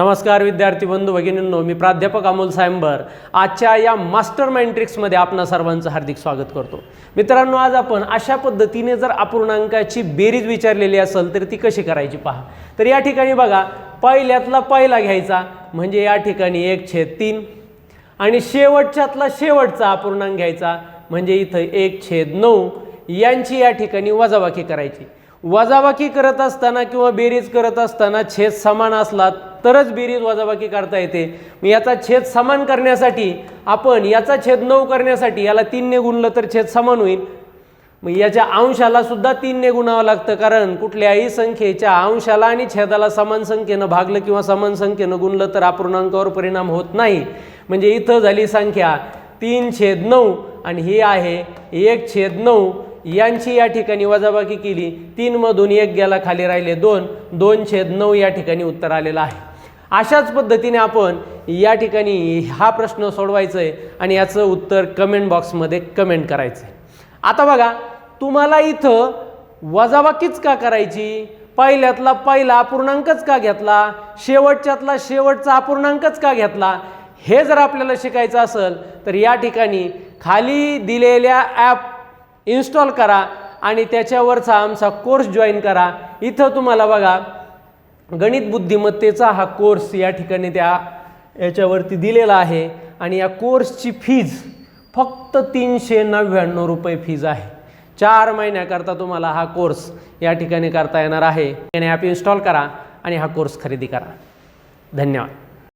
नमस्कार विद्यार्थी बंधू भगिनींनो मी प्राध्यापक अमोल सायंबर. आजच्या या मास्टर माइंड ट्रिक्समध्ये आपणा सर्वांचं हार्दिक स्वागत करतो. मित्रांनो आज आपण अशा पद्धतीने जर अपूर्णांकाची बेरीज विचारलेली असेल तर ती कशी करायची पहा. तर या ठिकाणी बघा पहिल्यातला पहिला घ्यायचा म्हणजे या ठिकाणी एक छेद तीन आणि शेवटच्यातला शेवटचा अपूर्णांक घ्यायचा म्हणजे इथं एक छेद नऊ. यांची या ठिकाणी वजाबाकी करायची. वजाबाकी करत असताना किंवा बेरीज करत असताना छेद समान असलात तरच बेरीज वजाबाकी करता येते. मग याचा छेद समान करण्यासाठी आपण याचा छेद नऊ करण्यासाठी याला तीनने गुणलं तर छेद समान होईल. मग याच्या अंशाला सुद्धा तीनने गुणावं लागतं कारण कुठल्याही संख्येच्या अंशाला आणि छेदाला समान संख्येनं भागलं किंवा समान संख्येनं गुणलं तर अपूर्णांकावर परिणाम होत नाही. म्हणजे इथं झाली संख्या तीन छेद नऊ आणि ही आहे एक छेद नऊ. यांची या ठिकाणी वजाबाकी केली तीनमधून एक गेला खाली राहिले दोन. दोन छेद नऊ या ठिकाणी उत्तर आलेलं आहे. अशाच पद्धतीने आपण या ठिकाणी हा प्रश्न सोडवायचा आहे आणि याचं उत्तर कमेंट बॉक्समध्ये कमेंट करायचं आहे आता बघा तुम्हाला इथं वजाबाकीच का करायची? पहिल्यातला पहिला अपूर्णांकच का घेतला? शेवटच्यातला शेवटचा अपूर्णांकच का घेतला? हे जर आपल्याला शिकायचं असेल तर या ठिकाणी खाली दिलेल्या ॲप इन्स्टॉल करा आणि त्याच्यावरचा आमचा कोर्स जॉईन करा. इथं तुम्हाला बघा गणित बुद्धिमत्तेचा हा कोर्स या ठिकाणी त्या याच्यावरती दिलेला आहे आणि या कोर्सची फीज फक्त तीनशे नव्याण्णव रुपये फीज आहे. चार महिन्याकरता तुम्हाला हा कोर्स या ठिकाणी करता येणार आहे. याने ॲप इन्स्टॉल करा आणि हा कोर्स खरेदी करा. धन्यवाद.